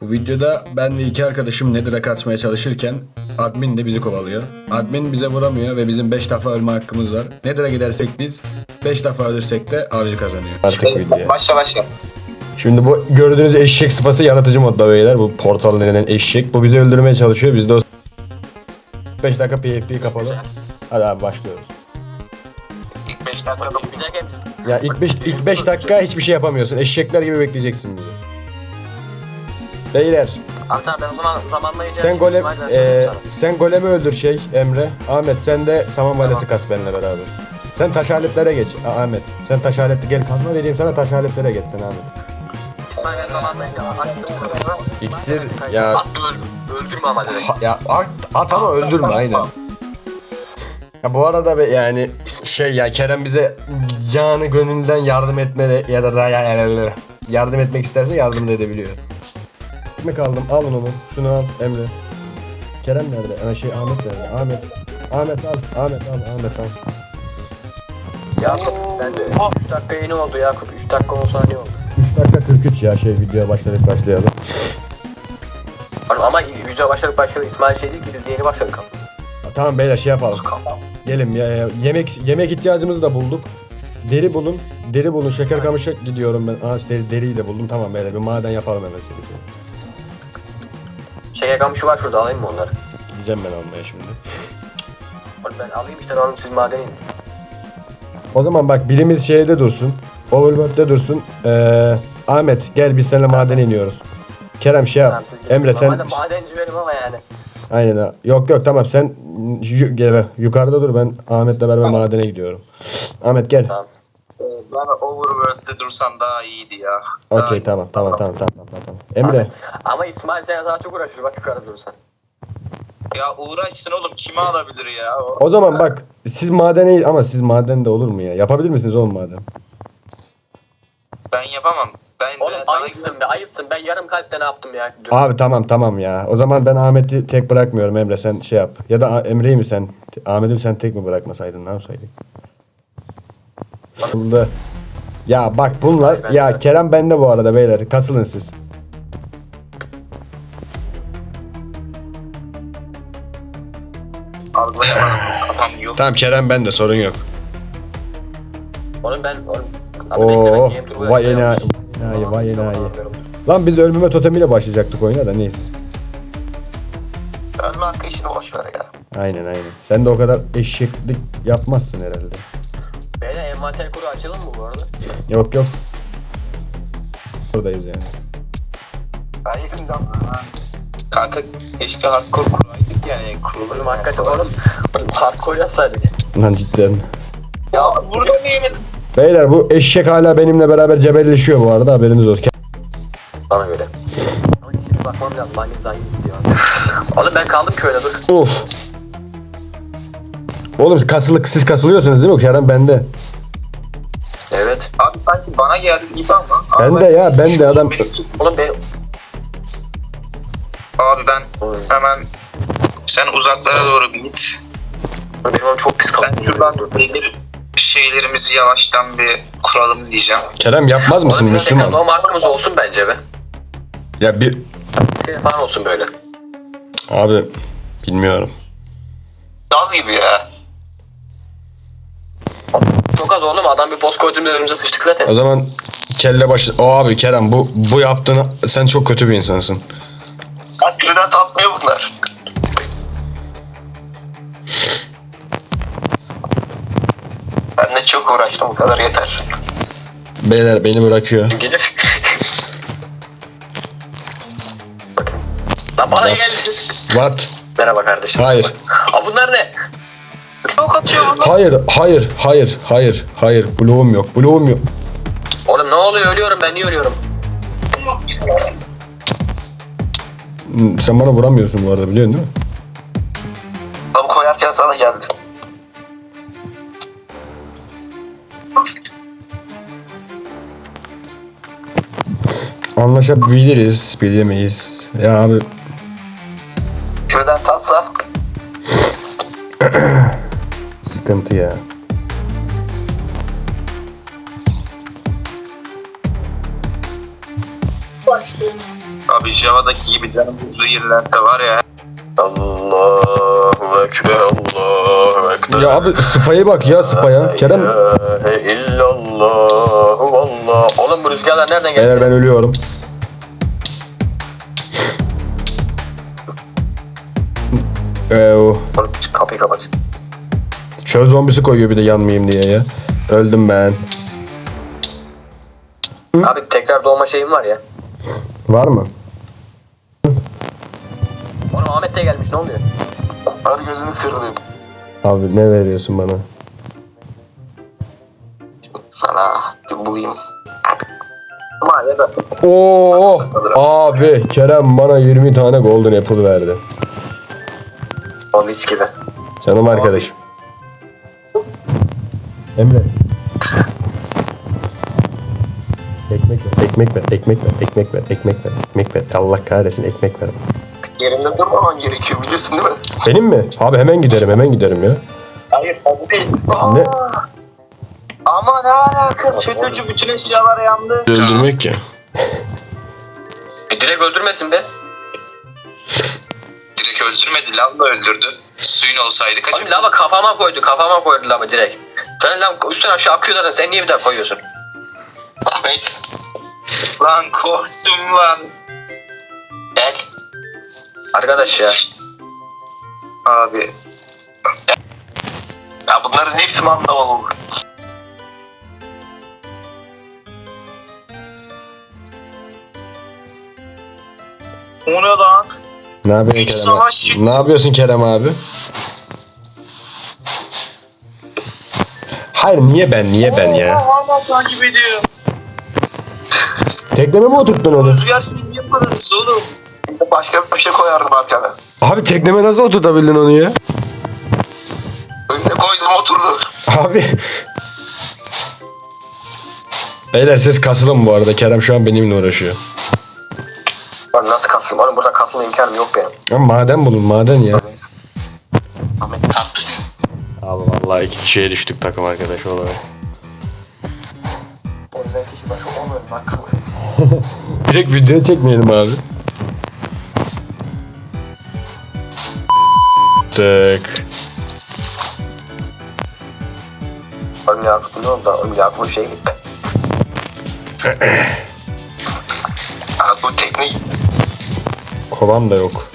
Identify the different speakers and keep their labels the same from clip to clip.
Speaker 1: Bu videoda ben ve iki arkadaşım Nether'a kaçmaya çalışırken admin de bizi kovalıyor. Admin bize vuramıyor ve bizim 5 defa ölme hakkımız var. Nether'a gidersek biz 5 defa ölürsek de avcı kazanıyor.
Speaker 2: Artık video.
Speaker 3: Başla başla.
Speaker 2: Şimdi bu gördüğünüz eşek sıfası yaratıcı modda beyler. Bu portal denilen eşek. Bu bizi öldürmeye çalışıyor. Biz de o 5 dakika PFP kapalı. Hadi abi başlıyoruz.
Speaker 3: İlk 5 dakikada
Speaker 4: Bir dakika
Speaker 2: Ya ilk 5 ilk 5 dakika hiçbir şey yapamıyorsun. Eşekler gibi bekleyeceksin bizi. Beyler
Speaker 4: Hatta ben o zaman zamanla
Speaker 2: sen golem e, sen golemi öldür şey Emre. Ahmet sen de saman valesi kas benimle beraber. Sen taş aletlere geç A- Ahmet. Sen taş aletli gel kazma vereyim sana taş aletlere geç sen Ahmet.
Speaker 4: Ben zamanla
Speaker 2: İksir ya
Speaker 4: At öl, öldürme ama direkt.
Speaker 2: Ha- ya at, at ama öldürme aynen. Ya bu arada be yani şey ya Kerem bize canı gönülden yardım etme ya da ya- yardım etmek isterse yardım da edebiliyor. Ekmek aldım alın onu şunu al Emre. Kerem nerede? Ha, şey Ahmet nerede? Ahmet. Ahmet al. Ahmet al. Ahmet al.
Speaker 4: Yakup ben de 3 dakika yeni oldu Yakup. 3 dakika 10 saniye oldu.
Speaker 2: 3 dakika 43 ya şey videoya başladık başlayalım.
Speaker 4: Oğlum Ama video başladık başladık İsmail şey değil ki biz yeni başladık aslında.
Speaker 2: Ha, Tamam beyler şey yapalım. Gelin ya, ya- yemek yemek ihtiyacımızı da bulduk. Deri bulun. Deri bulun. Şeker kamışı gidiyorum ben. Aa deri, deriyi de buldum. Tamam beyler bir maden yapalım hemen.
Speaker 4: Şeker kamışı var şurada alayım mı onları?
Speaker 2: Gideceğim ben almaya şimdi.
Speaker 4: Oğlum ben alayım işte oğlum siz madeni inin.
Speaker 2: O zaman bak birimiz şeyde dursun. Overworld'de dursun. Ee, Ahmet gel biz seninle madene iniyoruz. Kerem şey yap.
Speaker 4: Tamam, siz gidin.
Speaker 2: Emre sen
Speaker 4: Normalde madenci benim ama yani.
Speaker 2: aynen ha. Yok yok tamam sen yu- gel, yukarıda dur ben Ahmet'le beraber madene gidiyorum. Ahmet gel.
Speaker 4: Tamam.
Speaker 3: Ben Overworld'de dursan daha iyiydi ya. Daha
Speaker 2: Okey
Speaker 3: iyi.
Speaker 2: tamam tamam tamam tamam tamam. tamam. Emre
Speaker 4: Ama İsmail sen daha çok uğraşır bak yukarı durursan.
Speaker 3: Ya uğraşsın oğlum kime alabilir ya? O,
Speaker 2: o zaman bak siz madene ama siz madende olur mu ya? Yapabilir misiniz oğlum maden?
Speaker 3: Ben yapamam. Ben
Speaker 4: Oğlum
Speaker 3: ben- bana-
Speaker 4: ayıpsın be ayıpsın. Ben yarım kalpte ne yaptım ya? Dün.
Speaker 2: Abi tamam tamam ya. O zaman ben Ahmet'i tek bırakmıyorum Emre sen şey yap. Ya da A- Emre'yi mi sen? Ahmet'i sen tek mi bırakmasaydın ne yapsaydık? Bunda. Ya bak bunlar ya Kerem bende bu arada beyler kasılın siz. Tamam Kerem bende sorun yok.
Speaker 4: Oğlum ben ben
Speaker 2: Oo vay enayi. Enayi vay enayi. Lan biz ölmeme totemiyle başlayacaktık oyuna da neyse.
Speaker 4: Ölme hakkı işini boş ver ya.
Speaker 2: Aynen aynen. Sen de o kadar eşeklik yapmazsın herhalde.
Speaker 4: Beyler envanter kuru açalım mı bu arada?
Speaker 2: Yok yok. Buradayız yani.
Speaker 4: Ayıpsın lan.
Speaker 3: Kanka keşke hardcore kuraydık yani kurulur.
Speaker 4: Oğlum hakikaten oğlum. Oğlum hardcore yapsaydık.
Speaker 2: Lan cidden.
Speaker 3: Ya burada niye
Speaker 2: Beyler bu eşek hala benimle beraber cebelleşiyor bu arada haberiniz olsun.
Speaker 4: Bana göre. Ama şimdi bakmam lazım hangisi hangisi diyor. Oğlum ben kaldım köyde dur.
Speaker 2: Of. Oğlum kasılık siz kasılıyorsunuz değil mi? Kerem bende.
Speaker 4: Evet.
Speaker 3: Abi sanki bana geldi gibi ama.
Speaker 2: Ben de ya, ben de adam-
Speaker 4: Oğlum benim...
Speaker 3: Abi ben hemen sen uzaklara doğru bir git.
Speaker 4: benim oğlum çok pis.
Speaker 3: Ben şuradan demir şeylerimizi yavaştan bir kuralım diyeceğim.
Speaker 2: Kerem yapmaz
Speaker 4: Oğlum bizim tekrar doğma hakkımız olsun bence be.
Speaker 2: Ya bir
Speaker 4: Bir şey falan olsun böyle.
Speaker 2: abi bilmiyorum.
Speaker 3: Dal gibi ya.
Speaker 4: Çok az oğlum adam bir boss koyduğunda önümüze sıçtık zaten.
Speaker 2: O zaman kelle başı... O abi Kerem bu bu yaptığını sen çok kötü bir insansın.
Speaker 3: Bak birden tatmıyor bunlar. Ben de çok uğraştım bu kadar yeter.
Speaker 2: Beyler beni bırakıyor.
Speaker 4: Gidip. Lan bana gel.
Speaker 2: What?
Speaker 4: Merhaba kardeşim.
Speaker 2: Hayır.
Speaker 4: Aa bunlar ne?
Speaker 3: Çok atıyor bunlar.
Speaker 2: Hayır, hayır, hayır, hayır, hayır. Bloğum yok, bloğum yok.
Speaker 4: Oğlum ne oluyor ölüyorum ben niye ölüyorum?
Speaker 2: Hmm, Sen bana vuramıyorsun bu arada biliyorsun değil mi?
Speaker 3: Tam koyarken sana geldi.
Speaker 2: Anlaşabiliriz, bilemeyiz. Ya abi
Speaker 3: Şuradan tatsa.
Speaker 2: Sıkıntı ya.
Speaker 5: Başlayalım.
Speaker 3: Abi Java'daki gibi canım hızlı yerlerde var ya.
Speaker 4: Allahu Ekber, Allahu Ekber.
Speaker 2: Ya abi spaya bak ya spaya. Kerem.
Speaker 4: illallahu Allah. Oğlum bu rüzgarlar nereden geldi?
Speaker 2: Beyler ben ölüyorum. Ee, o
Speaker 4: Kapıyı kapat.
Speaker 2: Çöl zombisi koyuyor bir de yanmayayım diye ya. Öldüm ben.
Speaker 4: Abi tekrar doğma şeyim var ya.
Speaker 2: Var mı?
Speaker 4: Oğlum Ahmet de gelmiş ne oluyor? Abi gözünü kırdım.
Speaker 2: Abi ne veriyorsun bana?
Speaker 4: Sana bir bulayım. Ama ya da
Speaker 2: Oo abi Kerem bana 20 tane golden apple verdi.
Speaker 4: o mis gibi.
Speaker 2: Canım arkadaşım. Emre. Ekmek ver, ekmek ver, ekmek ver, ekmek ver, ekmek ver, ekmek ver. Allah kahretsin ekmek ver.
Speaker 4: Yerinde durmaman gerekiyor biliyorsun değil mi?
Speaker 2: Benim mi? Abi hemen giderim, hemen giderim ya.
Speaker 3: Hayır abi değil.
Speaker 2: Ne?
Speaker 3: Ama ne alaka? FETÖ'cü bütün eşyalar yandı.
Speaker 2: Öldürmek ya.
Speaker 4: E, direkt öldürmesin be.
Speaker 3: Direkt öldürmedi lavla öldürdü. Suyun olsaydı kaçıp...
Speaker 4: Oğlum lava kafama koydu kafama koydu lava direkt. Sen lava üstten aşağı akıyor zaten sen niye bir daha koyuyorsun?
Speaker 3: Ahmet. Lan korktum lan.
Speaker 4: Evet. Arkadaş ya.
Speaker 3: Abi.
Speaker 4: Ya bunların hepsi manda olur.
Speaker 3: O ne lan?
Speaker 2: Ne yapıyorsun Kerem abi? Ne yapıyorsun Kerem abi? Hayır niye ben, niye ben ya?
Speaker 3: Hala takip ediyor.
Speaker 2: Tekneme mi oturttun onu?
Speaker 3: Rüzgar şimdi niye bu kadar hızlı oğlum?
Speaker 4: Başka bir şey koyardım abi sana.
Speaker 2: Abi tekneme nasıl oturtabildin onu ya?
Speaker 4: Önüne koydum oturdu.
Speaker 2: Abi. Beyler siz kasılın bu arada. Kerem şu an benimle uğraşıyor.
Speaker 4: Ben nasıl kasılım? Oğlum burada kasılma imkanım yok benim.
Speaker 2: Ama maden bulun maden ya.
Speaker 4: Ahmet tatlı.
Speaker 2: Vallahi iki kişiye düştük takım arkadaş olarak.
Speaker 4: Ondan kişi başı.
Speaker 2: Direkt video çekmeyelim abi. Tık.
Speaker 4: Oğlum ya ne oldu? Oğlum şey gitti. Abi bu tekne
Speaker 2: Kovam da yok.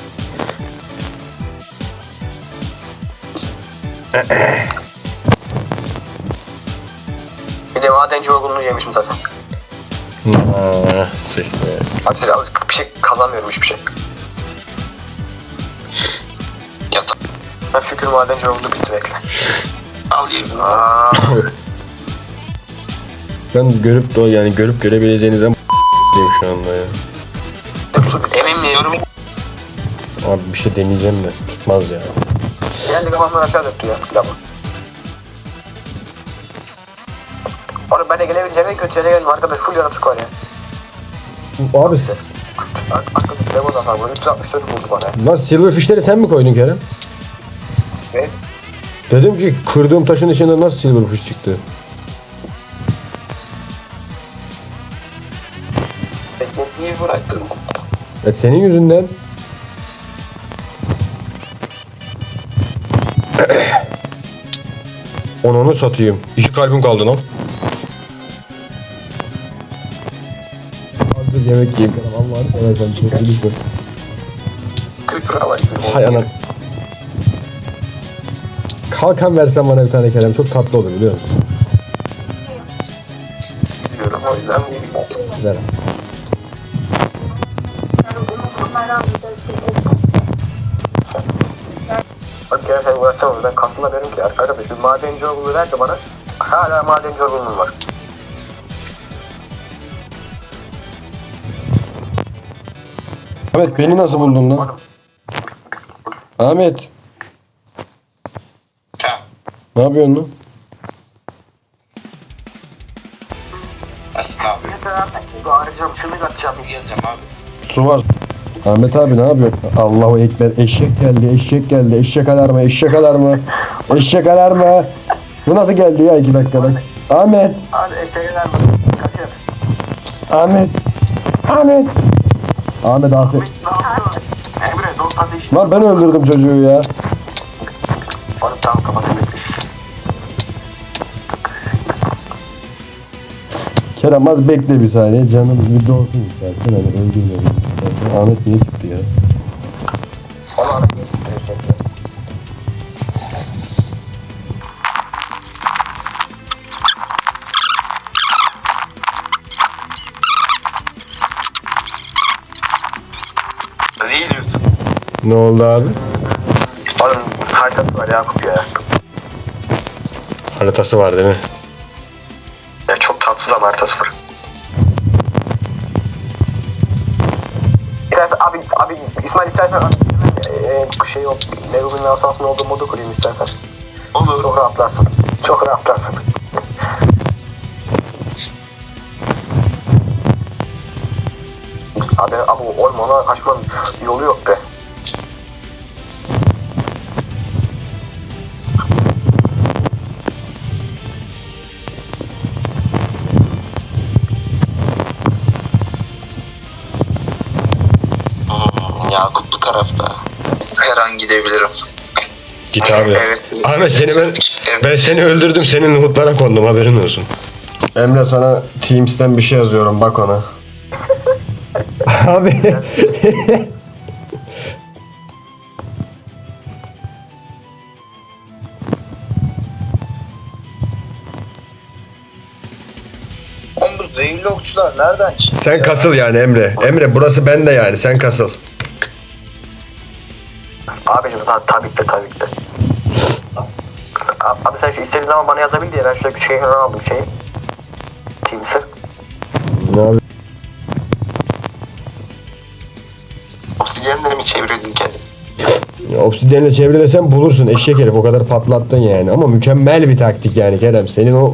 Speaker 4: madenci olgunluğu yemişim zaten.
Speaker 2: Aa, siktir.
Speaker 4: Hadi abi bir şey kazanmıyorum hiçbir şey.
Speaker 3: Yat.
Speaker 4: Ben şükür madenci oldu bitti bekle.
Speaker 3: Al.
Speaker 4: Aa,
Speaker 2: Ben görüp de yani görüp görebileceğinizden diyeyim şu anda ya.
Speaker 4: emin miyim?
Speaker 2: Abi bir şey deneyeceğim de tutmaz ya.
Speaker 4: Geldi kafamdan aşağı döktü ya. Lama. Oğlum ben de gelebileceğim en kötü yere geldim. Arkadaş full yaratık var ya.
Speaker 2: Abi
Speaker 4: Arkadaş da var. Bunu 364 buldu bana.
Speaker 2: lan silverfishleri sen mi koydun Kerem?
Speaker 4: Ne?
Speaker 2: Dedim ki kırdığım taşın içinde nasıl silverfish çıktı?
Speaker 4: Teknik niye bıraktın?
Speaker 2: E senin yüzünden. Onu onu satayım. İki kalbim kaldı lan. Yemek yiyeyim. Allah'ını seversen lütfen.
Speaker 4: 40 lira var.
Speaker 2: Hay anam. Kalkan versen bana bir tane Kerem çok tatlı olur biliyor musun?
Speaker 4: Biliyorum
Speaker 2: Ver.
Speaker 4: Bak gerçekten uğraşamam. Ben kasımda derim ki arkadaş bir madenci olduğunu ver de bana. Hala madenci olduğum var.
Speaker 2: Ahmet beni nasıl buldun lan? Ahmet ne yapıyorsun lan?
Speaker 3: Abi?
Speaker 4: Şunu.
Speaker 3: Geleceğim abi.
Speaker 2: Su var. Ahmet abi ne yapıyorsun? Allahu Ekber. Eşek geldi, eşek geldi. Eşek alarmı, eşek alarmı. Eşek alarmı. Bu nasıl geldi ya iki dakikada? Ahmet,
Speaker 4: Hadi eşeğler mi? Kaçır.
Speaker 2: Ahmet, Ahmet. Ahmet afiyet.
Speaker 4: Emre dost ateş.
Speaker 2: Lan ben öldürdüm çocuğu ya.
Speaker 4: Oğlum tamam kapatın.
Speaker 2: Kerem az bekle bir saniye. Canım bir dolsun istersen. Hani istersen. Ahmet niye çıktı ya?
Speaker 4: Ne diyorsun?
Speaker 2: Ne oldu abi?
Speaker 4: Oğlum haritası var Yakup ya.
Speaker 2: Haritası var değil mi?
Speaker 4: Ya çok tatsız ama haritası var. İstersen abi, abi İsmail istersen e, şey yok, Nerubi'nin asasının olduğu modu kurayım istersen. Olur. Çok rahatlarsın. Çok rahatlarsın. Abi, abi oğlum ona kaçmanın yolu yok be.
Speaker 3: Yakup bu tarafta. Her an gidebilirim.
Speaker 2: Git abi.
Speaker 3: Evet.
Speaker 2: Ahmet seni ben ben seni öldürdüm. Senin nohutlara kondum haberin olsun. Emre sana Teams'ten bir şey yazıyorum bak ona. Abi.
Speaker 3: Oğlum bu zehirli okçular nereden çıktı?
Speaker 2: sen kasıl yani Emre. Emre burası bende yani sen kasıl.
Speaker 4: Abicim ta, tabii ki de tabii ki de. Abi sen şu istediğin zaman bana yazabil diye ben şöyle bir şey aldım şeyi.
Speaker 3: Obsidyenle mi çevirdin kendini?
Speaker 2: Ya, Obsidian'le çevrelesen bulursun eşek herif o kadar patlattın yani ama mükemmel bir taktik yani Kerem senin o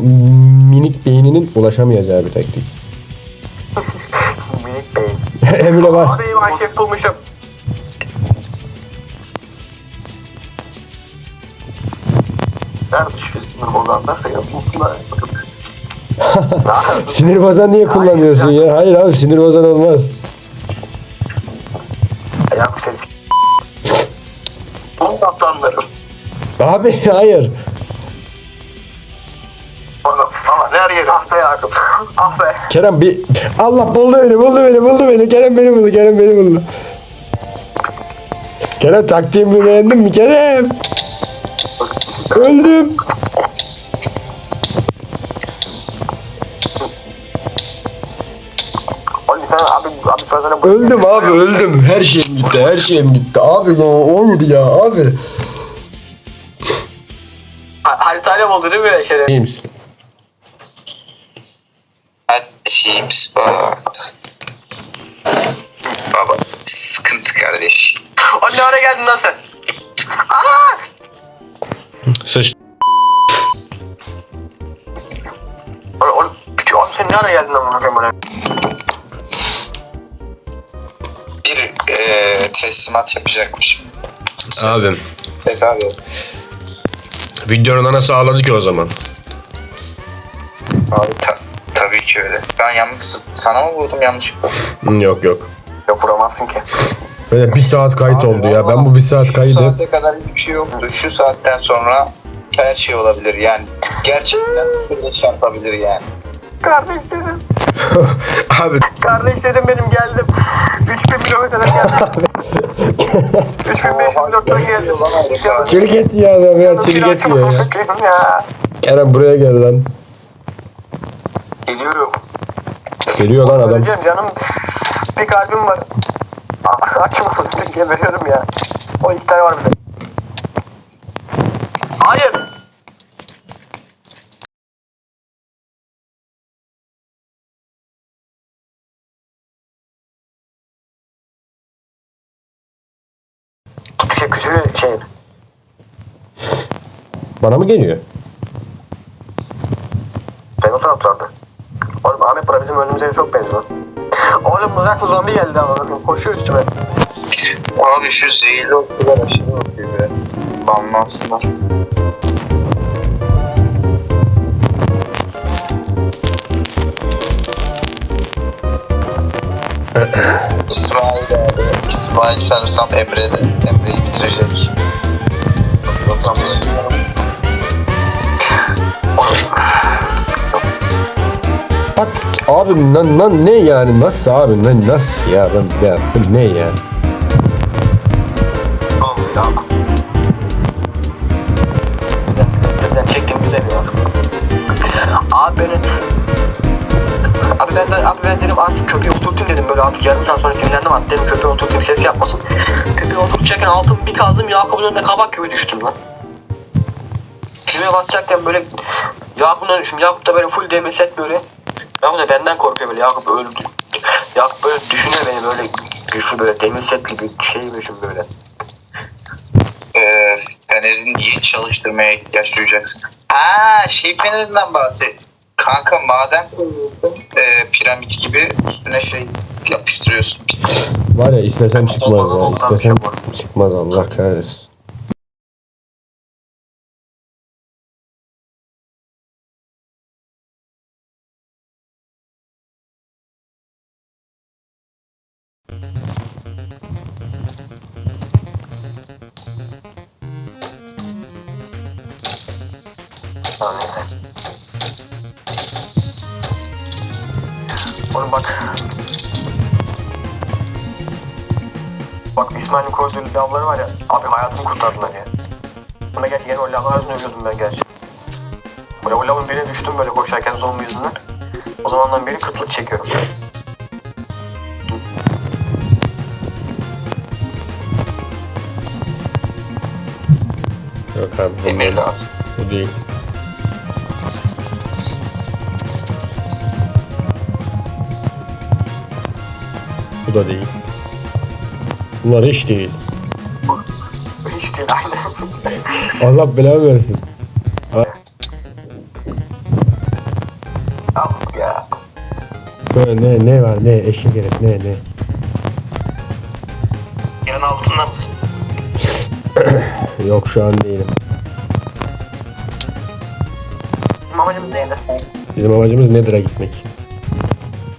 Speaker 2: minik beyninin ulaşamayacağı bir taktik.
Speaker 4: Minik beyin.
Speaker 2: Emre var.
Speaker 4: Abi ben şef bulmuşum. Sinir
Speaker 2: bozan niye kullanıyorsun ya? Hayır abi sinir bozan olmaz.
Speaker 4: Yakup sen
Speaker 3: Ondan sanırım.
Speaker 2: Abi hayır.
Speaker 4: Oğlum ama nereye? Ah be Yakup. Ah be.
Speaker 2: Kerem bir... Allah buldu beni buldu beni buldu beni. Kerem beni buldu Kerem beni buldu. Kerem taktiğimi beğendin mi Kerem? Öldüm.
Speaker 4: Abi
Speaker 2: Öldüm abi öldüm. Her şeyim gitti her şeyim gitti. Abi ya olmadı ya abi.
Speaker 4: Ha- Haritayla mı oldu değil mi şeref?
Speaker 3: Ha Teams bak. Baba sıkıntı kardeş.
Speaker 4: Oğlum ne ara geldin lan sen? Aa!
Speaker 2: Sıç.
Speaker 4: Oğlum, oğlum, sen ne ara geldin lan bakayım
Speaker 3: teslimat yapacakmışım.
Speaker 2: Abim.
Speaker 3: Evet abi.
Speaker 2: Videonun ana sağladı ki o zaman.
Speaker 3: Abi ta- tabii ki öyle. Ben yalnız sana mı vurdum yanlışlıkla?
Speaker 2: Yok yok.
Speaker 4: Yok vuramazsın ki.
Speaker 2: Böyle bir saat kayıt
Speaker 3: Abi
Speaker 2: oldu ya.
Speaker 3: vallahi
Speaker 2: Ben bu bir saat
Speaker 3: Şu
Speaker 2: kaydı.
Speaker 3: saate kadar hiçbir şey yoktu. Şu saatten sonra her şey olabilir yani. Gerçekten sırrı çarpabilir yani.
Speaker 4: Kardeşlerim.
Speaker 2: Abi
Speaker 4: Kardeşlerim benim geldim. 3000 kilometreden geldim. 3500 kilometreden geldim.
Speaker 2: Çirket ya adam ya çirket ya. ya.
Speaker 4: ya.
Speaker 2: Kerem buraya gel lan.
Speaker 4: Geliyorum.
Speaker 2: Geliyor lan adam.
Speaker 4: Öleceğim canım. Bir kalbim var. Açma. Geberiyorum ya. O iki tane var bir de. Hayır. Şey, küçülü şeyin.
Speaker 2: Bana mı geliyor?
Speaker 4: Ben o taraflarda. Oğlum Ahmet bura bizim önümüze çok benziyor. Oğlum mızraklı zombi geldi ama bakın koşuyor üstüme.
Speaker 3: Abi şu zehirli okçular aşırı okuyor be. Banlansınlar. İsmail sanırsam Emre'de. Emre'yi bitirecek.
Speaker 2: Bak abi lan, lan ne yani nasıl abi lan nasıl ya ben ya ne ya?
Speaker 4: Artık yarım saat sonra sinirlendim artık dedim köpeği oturtayım ses yapmasın. Köpeği oturtacakken altımı bir kazdım Yakup'un önünde kabak gibi düştüm lan. Düğmeye basacakken böyle Yakup'un önüne düştüm. Yakup da böyle full demir set böyle. Yakup da benden korkuyor böyle Yakup öldü. Yakup böyle düşünüyor beni böyle güçlü böyle demir setli bir şeymişim böyle.
Speaker 3: Ee, fenerin niye çalıştırmaya ihtiyaç duyacaksın? Aa şey fenerinden bahset. Kanka maden. Ee, piramit gibi üstüne şey yapıştırıyorsun.
Speaker 2: Var ya istesem çıkmaz ya istesem çıkmaz Allah kahretsin. Yok abi bu,
Speaker 3: Demir lazım.
Speaker 2: bu değil. Bu da değil. Bunlar hiç değil.
Speaker 4: Hiç değil aynen.
Speaker 2: Allah belanı versin.
Speaker 4: Ya.
Speaker 2: Böyle ne ne var ne eşek herif ne ne.
Speaker 4: Yarın altından mısın?
Speaker 2: Yok şu an değilim.
Speaker 4: Amacımız neydi?
Speaker 2: Bizim amacımız Nether'a gitmek.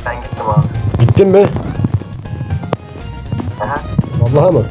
Speaker 4: Ben gittim abi.
Speaker 2: Gittin mi?
Speaker 4: Aha.
Speaker 2: Vallahi mı?